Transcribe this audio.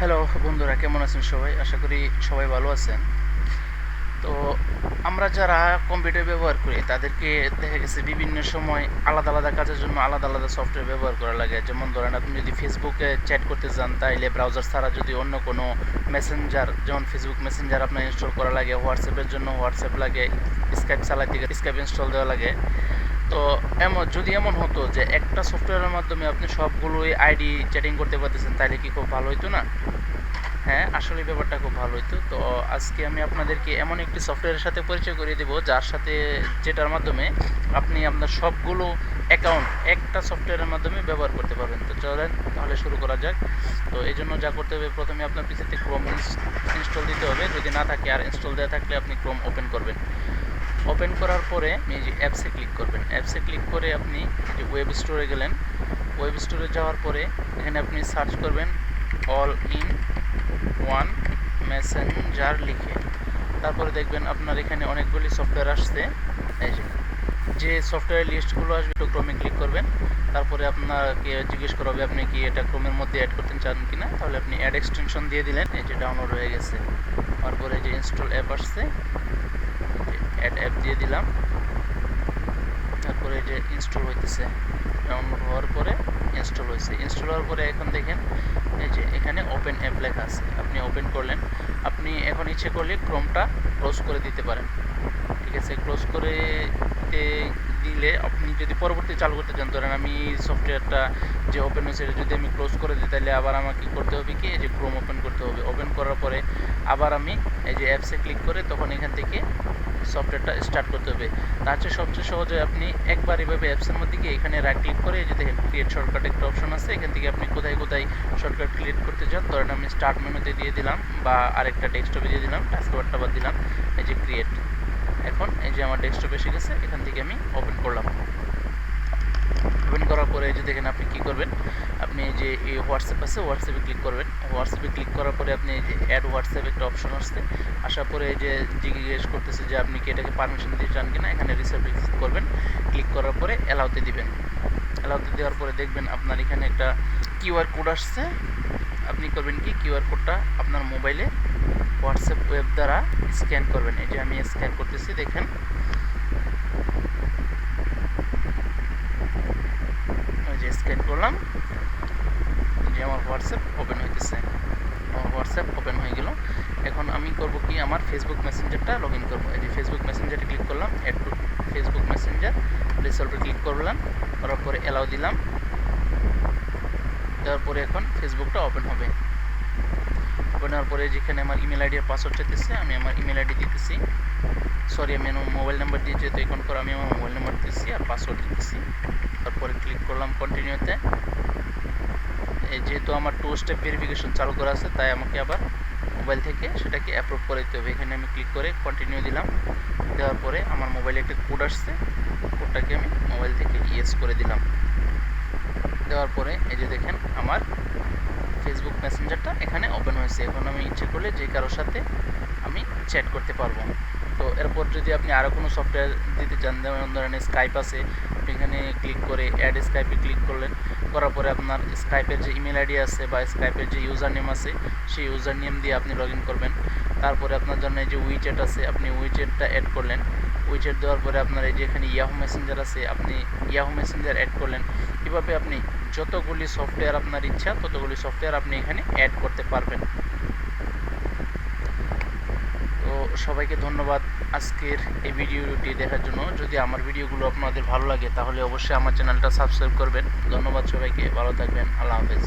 Hello বন্ধুরা, কেমন আছেন সবাই? আশা করি সবাই ভালো আছেন। তো আমরা যারা কম্পিউটার ব্যবহার করি, তাদেরকে দেখা গেছে বিভিন্ন সময় আলাদা আলাদা কাজের জন্য আলাদা আলাদা সফটওয়্যার ব্যবহার করা লাগে। যেমন ধরেন, আপনি যদি ফেসবুকে চ্যাট করতে চান তাইলে ব্রাউজার ছাড়া যদি অন্য কোনো মেসেঞ্জার যেমন ফেসবুক মেসেঞ্জার আপনার ইনস্টল করা লাগে হোয়াটসঅ্যাপের জন্য হোয়াটসঅ্যাপ লাগে স্কাইপ গেলে স্কাইপ ইনস্টল দেওয়া লাগে। তো এমন, যদি এমন হতো যে একটা সফটওয়্যারের মাধ্যমে আপনি সবগুলোই আইডি চ্যাটিং করতে পারতেছেন, তাহলে কি খুব ভালো হতো না? হ্যাঁ আসলে ব্যাপারটা খুব ভালো হতো তো আজকে আমি আপনাদেরকে এমন একটি সফটওয়্যারের সাথে পরিচয় করিয়ে দেবো, যার সাথে যেটার মাধ্যমে আপনি আপনার সবগুলো অ্যাকাউন্ট একটা সফটওয়্যারের মাধ্যমে ব্যবহার করতে পারবেন। তো চলেন, তাহলে শুরু করা যাক। তো এই জন্য যা করতে হবে, প্রথমে আপনার পিসিতে ক্রোম ইনস্টল দিতে হবে। যদি না থাকে আর ইনস্টল দেওয়া থাকলে আপনি ক্রোম ওপেন করবেন। ওপেন করার পরে আপনি যে অ্যাপসে ক্লিক করবেন। অ্যাপসে ক্লিক করে আপনি যে ওয়েব স্টোরে গেলেন, ওয়েব স্টোরে যাওয়ার পরে এখানে আপনি সার্চ করবেন অল ইন ওয়ান মেসেঞ্জার লিখে। তারপরে দেখবেন আপনার এখানে অনেকগুলি সফটওয়্যার আসছে। এই যে যে সফটওয়্যার লিস্টগুলো আসবে, একটু ক্রমে ক্লিক করবেন। তারপরে আপনাকে জিজ্ঞেস করা হবে, আপনি কি এটা ক্রমের মধ্যে অ্যাড করতে চান কি না তাহলে আপনি অ্যাড এক্সটেনশন দিয়ে দিলেন, এই যে ডাউনলোড হয়ে গেছে। তারপরে যে ইনস্টল অ্যাপ আসছে অ্যাড অ্যাপ দিয়ে দিলাম। তারপরে এটা ইনস্টল হইতেছে ডাউনলোড হওয়ার পরে ইনস্টল হয়েছে ইনস্টল হওয়ার পরে এখন দেখেন, এই যে এখানে ওপেন অ্যাপ লেখা আছে। আপনি ওপেন করলেন, আপনি এখন ইচ্ছে করলে ক্রোমটা ক্লোজ করে দিতে পারেন। ঠিক আছে ক্লোজ করে দিলে আপনি যদি পরবর্তী চালু করতে চান, ধরেন আমি সফটওয়্যারটা যে ওপেন হয়েছে এটা যদি আমি ক্লোজ করে দিই, তাহলে আবার আমাকে করতে হবে কি? এই যে ক্রোম ওপেন করতে হবে। ওপেন করার পরে আবার আমি এই যে অ্যাপসে ক্লিক করে তখন এখান থেকে সফটওয়্যারটা স্টার্ট করতে হবে। তার চেয়ে সবচেয়ে সহজে আপনি একবার এভাবে অ্যাপসের মধ্যে গিয়ে এখানে রাইট ক্লিক করে যে দেখেন ক্রিয়েট শর্টকাট একটা অপশন আছে, এখান থেকে আপনি কোথায় কোথায় শর্টকাট ক্রিয়েট করতে চান, ধরেন আমি স্টার্ট মেনুতে দিয়ে দিলাম বা আরেকটা ডেস্কটপে দিয়ে দিলাম টাস্কবারটা বাদ দিলাম, এই যে ক্রিয়েট এখন এই যে আমার ডেস্কটপ এসে গেছে, এখান থেকে আমি ওপেন করলাম। ওপেন করার পরে এই যে দেখেন আপনি কী করবেন, আপনি এই যে এই হোয়াটসঅ্যাপ আছে হোয়াটসঅ্যাপে ক্লিক করবেন। হোয়াটসঅ্যাপে ক্লিক করার পরে আপনি এই যে অ্যাড হোয়াটসঅ্যাপ একটা অপশন আসছে। আসার পরে এই যে জিজ্ঞেস করতেছে যে আপনি কি এটাকে পারমিশন দিতে চান কিনা, এখানে ক্লিক করবেন। ক্লিক করার পরে অ্যালাউতে দিবেন। অ্যালাউতে দেওয়ার পরে দেখবেন আপনার এখানে একটা কিউআর কোড আসছে। আপনি করবেন কি কিউআর কোডটা আপনার মোবাইলে হোয়াটসঅ্যাপ ওয়েব দ্বারা স্ক্যান করবেন। যে আমি স্ক্যান করতেছি, দেখেন। যে স্ক্যান করলাম যে আমার হোয়াটসঅ্যাপ ওপেন হইতেছে। আমার হোয়াটসঅ্যাপ ওপেন হয়ে গেল। এখন আমি করব কি, আমার ফেসবুক মেসেঞ্জারটা লগ ইন করব। এই যে ফেসবুক মেসেঞ্জারে ক্লিক করলাম অ্যাড টু ফেসবুক মেসেঞ্জার রিসলভে ক্লিক করলাম, করার পরে অ্যালাউ দিলাম। তারপরে এখন ফেসবুকটা ওপেন হবে। ওপেন হওয়ার পরে যেখানে আমার ইমেল আইডি আর পাসওয়ার্ড চাইতেছে, আমি আমার ইমেল আইডি দিতেছি। সরি আমি মোবাইল নাম্বার দিয়ে যেহেতু এখন করে, আমি আমার মোবাইল নাম্বার দিতেছি আর পাসওয়ার্ড দিতেছি। তারপরে ক্লিক করলাম কন্টিনিউতে যেহেতু আমার টু স্টেপ ভেরিফিকেশন চালু করা আছে, তাই আমাকে আবার মোবাইল থেকে সেটাকে অ্যাপ্রুভ করে দিতে হবে। এখানে আমি ক্লিক করে কন্টিনিউ দিলাম। দেওয়ার পরে আমার মোবাইলে একটা কোড আসছে। কোডটাকে আমি মোবাইল থেকে ইয়েস করে দিলাম। দেওয়ার পরে এই যে দেখেন, আমার ফেসবুক মেসেঞ্জারটা এখানে ওপেন হয়েছে। এখন আমি ইচ্ছে করলে যে কারোর সাথে আমি চ্যাট করতে পারব। তো এরপর যদি আপনি আরও কোনো সফটওয়্যার দিতে চান, যেমন ধরেন স্কাইপ আছে, আপনি এখানে ক্লিক করে অ্যাড স্কাইপে ক্লিক করলেন। করার পরে আপনার স্কাইপের যে ইমেল আইডি আছে বা স্কাইপের যে ইউজার নেম আছে, সেই ইউজার নেম দিয়ে আপনি লগ ইন করবেন। তারপরে আপনার জন্য যে উইচ্যাট আছে, আপনি উইচ্যাটটা অ্যাড করলেন। উইচ্যাট দেওয়ার পরে আপনার এই যে এখানে ইয়াহু মেসেঞ্জার আছে, আপনি ইয়াহু মেসেঞ্জার অ্যাড করলেন। এভাবে আপনি যতগুলি সফটওয়্যার আপনার ইচ্ছা, ততগুলি সফটওয়্যার আপনি এখানে অ্যাড করতে পারবেন। তো সবাইকে ধন্যবাদ আজকের এই ভিডিওটি দেখার জন্য। যদি আমার ভিডিওগুলো আপনাদের ভালো লাগে, তাহলে অবশ্যই আমার চ্যানেলটা সাবস্ক্রাইব করবেন। ধন্যবাদ সবাইকে, ভালো থাকবেন, আল্লাহ হাফেজ।